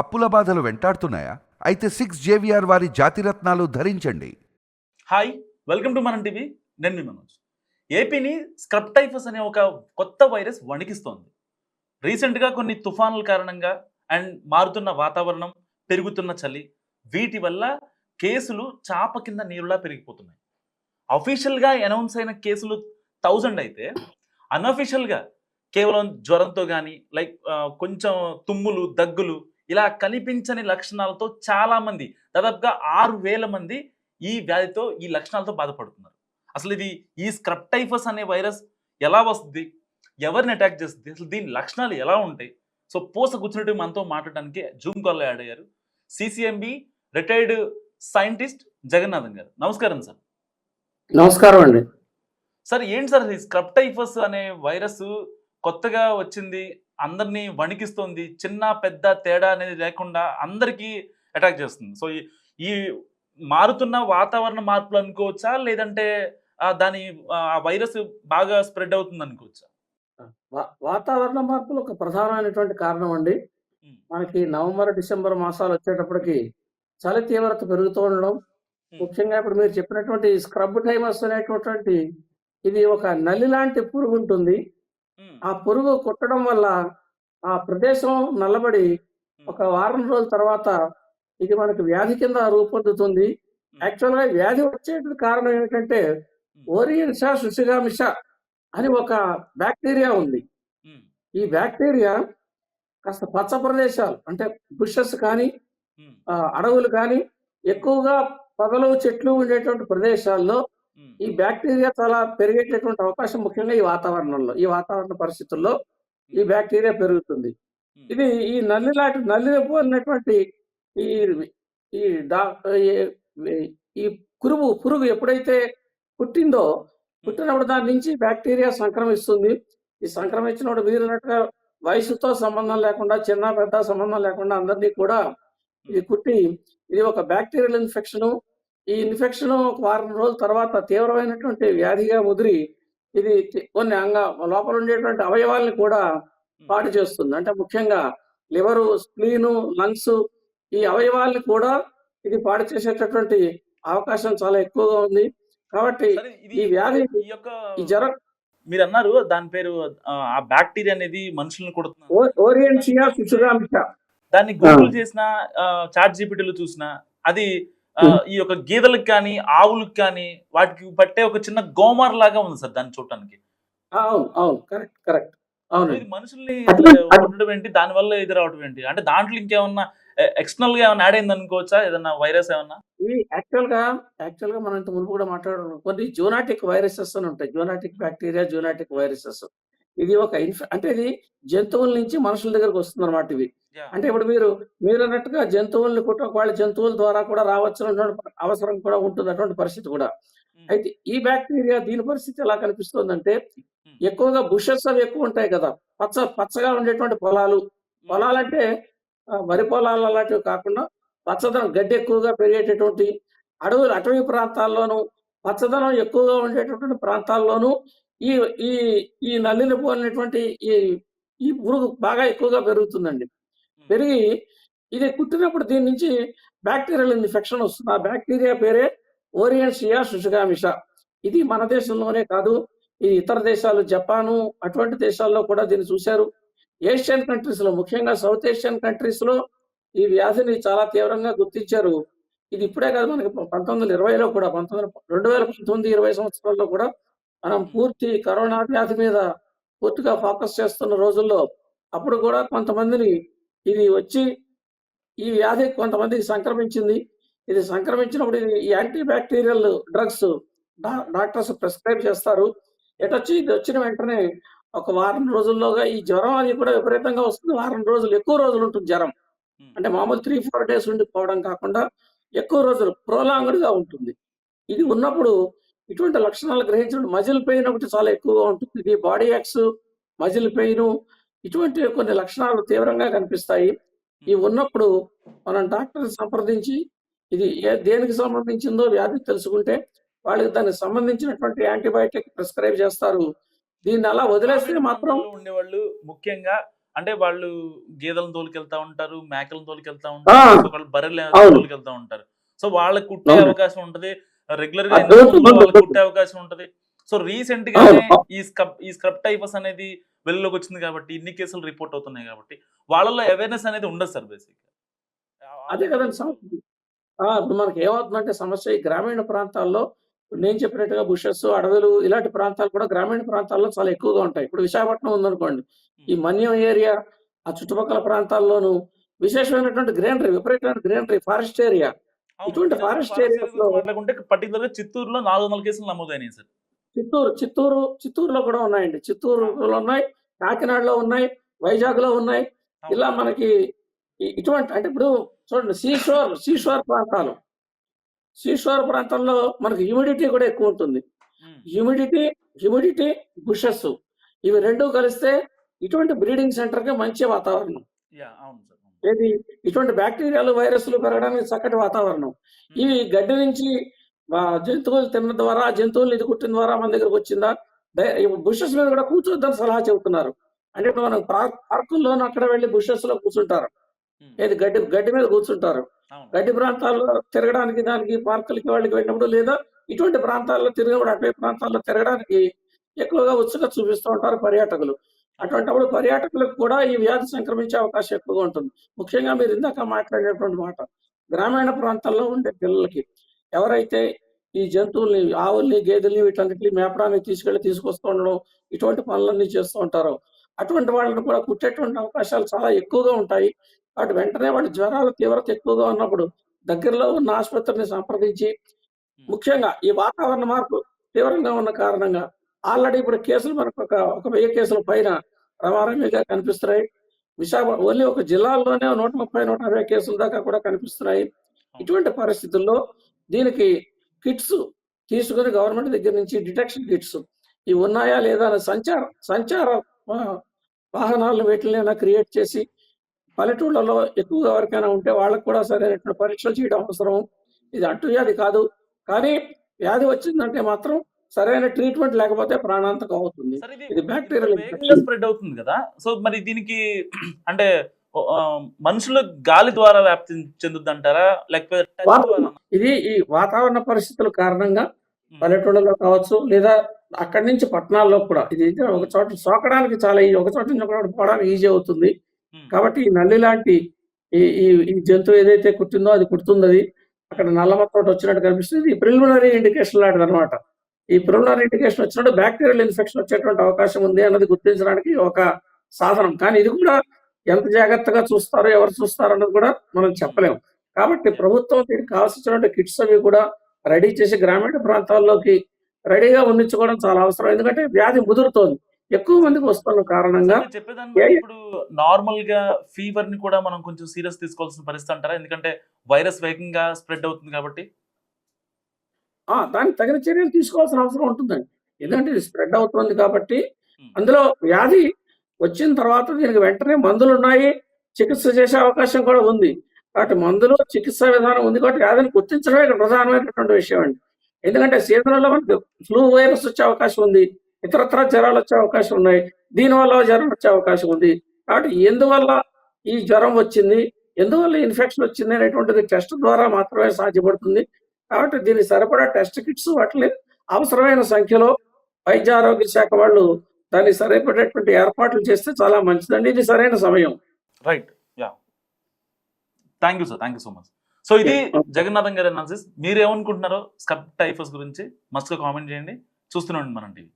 అప్పుల బాధలు వెంటాడుతున్నాయా? అయితే సిక్స్ జేవిఆర్ వారి జాతిరత్నాలు ధరించండి. Hi welcome to Manam TV. నేను మీ మనోజ్. ఏపీని స్క్రబ్ టైఫస్ అనే ఒక కొత్త వైరస్ వణికిస్తోంది. రీసెంట్గా కొన్ని తుఫానుల కారణంగా అండ్ మారుతున్న వాతావరణం పెరుగుతున్న చలి వీటి వల్ల కేసులు చాప కింద నీరులా పెరిగిపోతున్నాయి. అఫీషియల్గా అనౌన్స్ అయిన కేసులు థౌజండ్ అయితే అన్అఫీషియల్గా కేవలం జ్వరంతో కానీ లైక్ కొంచెం తుమ్ములు దగ్గులు ఇలా కనిపించని లక్షణాలతో చాలామంది దాదాపుగా ఆరు వేల మంది ఈ వ్యాధితో ఈ లక్షణాలతో బాధపడుతున్నారు. అసలు ఇది ఈ స్క్రబ్ టైఫస్ అనే వైరస్ ఎలా వస్తుంది? ఎవరిని అటాక్ చేస్తుంది? అసలు దీని లక్షణాలు ఎలా ఉంటాయి? సో పోస కూర్చున్నట్టు మనతో మాట్లాడడానికి జూమ్ కాల్లో యాడ్ అయ్యారు సిసిఎంబి రిటైర్డ్ సైంటిస్ట్ జగన్నాథన్ గారు. నమస్కారం సార్. నమస్కారం అండి. సార్ ఏంటి సార్ ఈ స్క్రబ్ టైఫస్ అనే వైరస్ కొత్తగా వచ్చింది? అందరినీ వణికిస్తుంది చిన్న పెద్ద తేడా అనేది లేకుండా అందరికీ అటాక్ చేస్తుంది. సో ఈ- మారుతున్న వాతావరణ మార్పులు అనుకోవచ్చా? లేదంటే దాని ఆ వైరస్ బాగా స్ప్రెడ్ అవుతుంది అనుకోవచ్చా? వాతావరణ మార్పులు ఒక ప్రధానమైనటువంటి కారణం అండి. మనకి నవంబర్ డిసెంబర్ మాసాలు వచ్చేటప్పటికి చలి తీవ్రత పెరుగుతూ ఉండడం ముఖ్యంగా ఇప్పుడు మీరు చెప్పినటువంటి స్క్రబ్ టైమర్స్ అనేటటువంటి ఇది ఒక నల్లి లాంటి పురుగు ఉంటుంది. ఆ పురుగు కుట్టడం వల్ల ఆ ప్రదేశం నల్లబడి ఒక వారం రోజుల తర్వాత ఇది మనకి వ్యాధి కింద రూపొందుతుంది. యాక్చువల్గా వ్యాధి వచ్చేటువంటి కారణం ఏమిటంటే ఓరియన్షా సుషిగామిష అని ఒక బ్యాక్టీరియా ఉంది. ఈ బ్యాక్టీరియా కాస్త పచ్చ ప్రదేశాలు అంటే బుషెస్ కానీ అడవులు కానీ ఎక్కువగా పొదలు చెట్లు ఉండేటువంటి ప్రదేశాల్లో ఈ బ్యాక్టీరియా చాలా పెరిగేటటువంటి అవకాశం ముఖ్యంగా ఈ వాతావరణంలో. ఈ వాతావరణ పరిస్థితుల్లో ఈ బ్యాక్టీరియా పెరుగుతుంది. ఇది ఈ నల్లి లాంటి నల్లి పోలినటువంటి ఈ ఈ డా ఈ- కురుగు పురుగు ఎప్పుడైతే పుట్టిందో పుట్టినప్పుడు దాని నుంచి బ్యాక్టీరియా సంక్రమిస్తుంది. ఈ సంక్రమించినప్పుడు మీరు అన్నట్టుగా వయసుతో సంబంధం లేకుండా చిన్న పెద్ద సంబంధం లేకుండా అందరినీ కూడా ఇది కుట్టి ఇది ఒక బ్యాక్టీరియల్ ఇన్ఫెక్షన్ ఈ ఇన్ఫెక్షన్ ఒక వారం రోజుల తర్వాత తీవ్రమైనటువంటి వ్యాధిగా ముదిరి ఇది కొన్ని అంగ లోపల ఉండేటువంటి అవయవాల్ని కూడా పాడు చేస్తుంది. అంటే ముఖ్యంగా లివరు స్ప్లీను లంగ్స్ ఈ అవయవాల్ని కూడా ఇది పాడు చేసేటటువంటి అవకాశం చాలా ఎక్కువగా ఉంది. కాబట్టి ఈ వ్యాధి ఈ జ్వరం మీరు అన్నారు దాని పేరు ఆ, బ్యాక్టీరియా అనేది మనుషుల్ని కొడుతుంది దాన్ని గూగుల్ చేసిన చాట్ జీపీటీలో చూసిన అది. ఈ యొక్క గీదలకు కానీ ఆవులకు కానీ వాటికి పట్టే ఒక చిన్న గోమార్ లాగా ఉంది సార్ దాన్ని చూడటానికి. అవును అవును. Correct correct. అవును ఇది మనుషుల్ని కొట్టడం ఏంటి? దాని వల్ల ఇది రావడం ఏంటి? అంటే దాంట్లో ఇంకేమన్నా ఎక్స్టర్నల్గా ఏమన్నా యాడ్ అయింది అనుకోవచ్చా? ఏదన్నా వైరస్ ఏమన్నా? ఈ యాక్చువల్గా యాక్చువల్గా మనం ఇంత మునుపు కూడా మాట్లాడుకున్నాం కొన్ని జోనాటిక్ వైరసెస్ అని ఉంటాయి. జోనాటిక్ బ్యాక్టీరియా జోనాటిక్ వైరసెస్ ఇది ఒక ఇన్ఫె అంటే ఇది జంతువుల నుంచి మనుషుల దగ్గరకు వస్తుంది అనమాట ఇవి. అంటే ఇప్పుడు మీరు మీరు అన్నట్టుగా జంతువుల్ని కుట్ట వాళ్ళ జంతువుల ద్వారా కూడా రావచ్చున్నటువంటి అవసరం కూడా ఉంటుంది అటువంటి పరిస్థితి కూడా. అయితే ఈ బ్యాక్టీరియా దీని పరిస్థితి ఎలా కనిపిస్తుందంటే ఎక్కువగా బుషెస్ అవి ఎక్కువ ఉంటాయి కదా పచ్చ పచ్చగా ఉండేటువంటి పొలాలు. పొలాలంటే వరి పొలాలు అలాంటివి కాకుండా పచ్చదనం గడ్డి ఎక్కువగా పెరిగేటటువంటి అడవులు అటవీ ప్రాంతాల్లోనూ పచ్చదనం ఎక్కువగా ఉండేటటువంటి ప్రాంతాల్లోనూ ఈ ఈ ఈ నల్లిని పోలినటువంటి ఈ ఈ పురుగు బాగా ఎక్కువగా పెరుగుతుందండి. పెరిగి ఇది కుట్టినప్పుడు దీని నుంచి బ్యాక్టీరియల్ ఇన్ఫెక్షన్ వస్తుంది. ఆ బ్యాక్టీరియా పేరే ఓరియంట్సియా శుషుగామిష ఇది మన దేశంలోనే కాదు ఇది ఇతర దేశాలు జపాను అటువంటి దేశాల్లో కూడా దీన్ని చూశారు. ఏషియన్ కంట్రీస్లో ముఖ్యంగా సౌత్ ఏషియన్ కంట్రీస్లో ఈ వ్యాధిని చాలా తీవ్రంగా గుర్తించారు. ఇది ఇప్పుడే కాదు మనకి పంతొమ్మిది వందల ఇరవైలో కూడా పంతొమ్మిది రెండు వేల పంతొమ్మిది ఇరవై సంవత్సరాల్లో కూడా మనం పూర్తి కరోనా వ్యాధి మీద పూర్తిగా ఫోకస్ చేస్తున్న రోజుల్లో అప్పుడు కూడా కొంతమందిని ఇది వచ్చి ఈ వ్యాధి కొంతమందికి సంక్రమించింది. ఇది సంక్రమించినప్పుడు ఇది anti bacterial drugs doctors prescribe చేస్తారు. ఎటొచ్చి ఇది వచ్చిన వెంటనే ఒక వారం రోజుల్లోగా ఈ జ్వరం అది కూడా విపరీతంగా వస్తుంది. వారం రోజులు ఎక్కువ రోజులు ఉంటుంది జ్వరం. అంటే మామూలు త్రీ ఫోర్ డేస్ ఉండిపోవడం కాకుండా ఎక్కువ రోజులు prolonged గా ఉంటుంది. ఇది ఉన్నప్పుడు ఇటువంటి లక్షణాలు గ్రహించడం మజిల్ పెయిన్ ఒకటి చాలా ఎక్కువగా ఉంటుంది. ఇది బాడీ యాక్స్ మజిల్ పెయిన్ ఇటువంటి కొన్ని లక్షణాలు తీవ్రంగా కనిపిస్తాయి ఇవి ఉన్నప్పుడు మనం డాక్టర్ సంప్రదించి ఇది ఏ దేనికి సంబంధించిందో వ్యాధి తెలుసుకుంటే వాళ్ళకి దానికి సంబంధించినటువంటి యాంటీబయాటిక్ ప్రిస్క్రైబ్ చేస్తారు దీన్ని అలా వదిలేస్తే మాత్రం ఉండేవాళ్ళు ముఖ్యంగా అంటే వాళ్ళు గేదెలను తోలుకెళ్తా ఉంటారు మేకలను తోలుకెళ్తా ఉంటారు ఒకళ్ళు బర్రెలు అవును. తోలుకెళ్తా ఉంటారు సో వాళ్ళకి కుట్టే. అవకాశం ఉంటది రెగ్యులర్గా. కుట్టే అవకాశం ఉంటది సో రీసెంట్ అవును. ఈ స్క్రబ్ ఈ స్క్రబ్ టైఫస్ అనేది వెలుగులోకి వచ్చింది కాబట్టి ఇన్ని కేసులు రిపోర్ట్ అవుతున్నాయి కాబట్టి వాళ్ళలో అవేర్నెస్ అనేది ఉండదు సార్ బేసిక్ అదే కదండి సమస్య. ఇప్పుడు మనకి ఏమవుతుందంటే సమస్య ఈ గ్రామీణ ప్రాంతాల్లో నేను చెప్పినట్టుగా బుషెస్ అడవులు ఇలాంటి ప్రాంతాలు కూడా గ్రామీణ ప్రాంతాల్లో చాలా ఎక్కువగా ఉంటాయి. ఇప్పుడు విశాఖపట్నం ఉందనుకోండి ఈ మన్యం ఏరియా ఆ చుట్టుపక్కల ప్రాంతాల్లోనూ విశేషమైనటువంటి గ్రీనరీ విపరీతమైన గ్రీనరీ ఫారెస్ట్ ఏరియా. ఇటువంటి forest areas లో- మాట్లాడుకుంటే పర్టికులర్గా చిత్తూరులో నాలుగు వందల కేసులు నమోదైనాయి సార్. చిత్తూరు చిత్తూరు చిత్తూరులో కూడా ఉన్నాయండి. చిత్తూరులో ఉన్నాయి. కాకినాడలో ఉన్నాయి వైజాగ్లో ఉన్నాయి ఇలా మనకి ఇటువంటి అంటే ఇప్పుడు చూడండి సీషోర్ సీషోర్ ప్రాంతాలు. సీషోర్ ప్రాంతంలో మనకి హ్యూమిడిటీ కూడా ఎక్కువ ఉంటుంది. హ్యూమిడిటీ హ్యూమిడిటీ బుషెస్ ఇవి రెండు కలిస్తే ఇటువంటి బ్రీడింగ్ సెంటర్కి మంచి వాతావరణం. ఏది? ఇటువంటి బ్యాక్టీరియాలు వైరస్లు పెరగడానికి చక్కటి వాతావరణం. ఇవి గడ్డి నుంచి జంతువులు తిన్న ద్వారా జంతువులు ఇది కుట్టిన ద్వారా మన దగ్గరకు వచ్చిందా? బుషెస్ మీద కూడా కూర్చోద్దని సలహా చెబుతున్నారు. అంటే ఇప్పుడు మనం పార్కుల్లోనూ అక్కడ వెళ్ళి బుషెస్లో కూర్చుంటారు. ఏది గడ్డి గడ్డి మీద కూర్చుంటారు. గడ్డి ప్రాంతాల్లో తిరగడానికి దానికి పార్కులకి వాళ్ళకి వెళ్ళినప్పుడు లేదా ఇటువంటి ప్రాంతాల్లో తిరిగినప్పుడు అటవీ ప్రాంతాల్లో తిరగడానికి ఎక్కువగా ఉత్సుకత చూపిస్తూ ఉంటారు పర్యాటకులు. అటువంటిప్పుడు పర్యాటకులకు కూడా ఈ వ్యాధి సంక్రమించే అవకాశం ఎక్కువగా ఉంటుంది. ముఖ్యంగా మీరు ఇందాక మాట్లాడినటువంటి మాట గ్రామీణ ప్రాంతాల్లో ఉండే పిల్లలకి ఎవరైతే ఈ జంతువుల్ని ఆవుల్ని గేదెల్ని వీటన్నిటిని మేపడానికి తీసుకెళ్ళి తీసుకొస్తూ ఉండడం ఇటువంటి పనులన్నీ చేస్తూ ఉంటారో. అటువంటి వాళ్ళని కూడా కుట్టేటువంటి అవకాశాలు చాలా ఎక్కువగా ఉంటాయి. కాబట్టి వెంటనే వాళ్ళ జ్వరాల తీవ్రత ఎక్కువగా ఉన్నప్పుడు దగ్గరలో ఉన్న ఆసుపత్రిని సంప్రదించి ముఖ్యంగా ఈ వాతావరణ మార్పు తీవ్రంగా ఉన్న కారణంగా ఆల్రెడీ ఇప్పుడు కేసులు మనకు ఒక ఒక వెయ్యి కేసుల పైన రమారమిగా కనిపిస్తున్నాయి. విశాఖ ఓన్లీ ఒక జిల్లాల్లోనే నూట ముప్పై నూట యాభై కేసుల దాకా కూడా కనిపిస్తున్నాయి. ఇటువంటి పరిస్థితుల్లో దీనికి కిట్స్ తీసుకుని గవర్నమెంట్ దగ్గర నుంచి డిటెక్షన్ కిట్స్. ఇవి ఉన్నాయా లేదా అని సంచార సంచార వాహనాలను వీటిని క్రియేట్ చేసి పల్లెటూళ్ళలో ఎక్కువగా ఎవరికైనా ఉంటే వాళ్ళకు కూడా సరైనటువంటి పరీక్షలు చేయడం అవసరం. ఇది అంటు వ్యాధి కాదు. కానీ వ్యాధి వచ్చిందంటే మాత్రం సరైన ట్రీట్మెంట్ లేకపోతే ప్రాణాంతకం అవుతుంది. ఇది infection. స్ప్రెడ్ అవుతుంది కదా. సో మరి దీనికి అంటే మనుషుల గాలి ద్వారా వ్యాప్తి చెందుద్ది అంటారా లేకపోతే? ఇది ఈ వాతావరణ పరిస్థితుల కారణంగా పల్లెటూళ్ళలో కావచ్చు లేదా అక్కడి నుంచి పట్టణాల్లో కూడా. ఇది ఒక చోట సోకడానికి చాలా ఈ ఒక చోట నుంచి ఒక చోట పోవడానికి ఈజీ అవుతుంది. కాబట్టి ఈ నల్లి లాంటి ఈ ఈ జంతువు ఏదైతే కుట్టిందో అది కుడుతుంది అది అక్కడ నల్లమత్తోటి వచ్చినట్టు కనిపిస్తుంది. ఈ ప్రిలిమినరీ ఇండికేషన్ లాంటిది అనమాట ఈ ప్రిలిమినరీ ఇండికేషన్ వచ్చినట్టు బ్యాక్టీరియల్ ఇన్ఫెక్షన్ వచ్చేటువంటి అవకాశం ఉంది అన్నది గుర్తించడానికి ఒక సాధనం. కానీ ఇది కూడా ఎంత జాగ్రత్తగా చూస్తారో ఎవరు చూస్తారో అన్నది కూడా మనం చెప్పలేము కాబట్టి ప్రభుత్వం దీనికి కావాల్సినటువంటి కిట్స్ అవి కూడా రెడీ చేసి గ్రామీణ ప్రాంతాల్లోకి రెడీగా ఉండించుకోవడం చాలా అవసరం. ఎందుకంటే వ్యాధి ముదురుతోంది. ఎక్కువ మందికి వస్తున్న కారణంగా ఇప్పుడు నార్మల్గా ఫీవర్ని కూడా మనం కొంచెం సీరియస్ తీసుకోవాల్సిన పరిస్థితి అంటారా? ఎందుకంటే వైరస్ వేగంగా స్ప్రెడ్ అవుతుంది కాబట్టి. ఆ దానికి తగిన చర్యలు తీసుకోవాల్సిన అవసరం ఉంటుందండి. ఎందుకంటే ఇది స్ప్రెడ్ అవుతుంది కాబట్టి. అందులో వ్యాధి వచ్చిన తర్వాత దీనికి వెంటనే మందులు ఉన్నాయి చికిత్స చేసే అవకాశం కూడా ఉంది. కాబట్టి మందులు చికిత్స విధానం ఉంది కాబట్టి వ్యాధిని గుర్తించడమే ఇక్కడ ప్రధానమైనటువంటి విషయం అండి. ఎందుకంటే సీజన్లో మనకి ఫ్లూ వైరస్ వచ్చే అవకాశం ఉంది ఇతరత్ర జ్వరాలు వచ్చే అవకాశం ఉన్నాయి దీనివల్ల జ్వరం వచ్చే అవకాశం ఉంది. కాబట్టి ఎందువల్ల ఈ జ్వరం వచ్చింది ఎందువల్ల ఇన్ఫెక్షన్ వచ్చింది అనేటువంటిది టెస్ట్ ద్వారా మాత్రమే సాధ్యపడుతుంది. కాబట్టి దీనికి సరిపడా టెస్ట్ కిట్స్ వాటిని అవసరమైన సంఖ్యలో వైద్య ఆరోగ్య శాఖ వాళ్ళు దానికి సరిపడేటువంటి ఏర్పాట్లు చేస్తే చాలా మంచిదండి. ఇది సరైన సమయం. Right ya thank you sir thank you so much so ఇది. జగన్నాథం గారి అనాలిసిస్ మీరు ఏమనుకుంటున్నారో స్కబ్ టైఫస్ గురించి మస్ట్ కామెంట్ చేయండి. చూస్తూనే ఉండండి మనం టీవీ.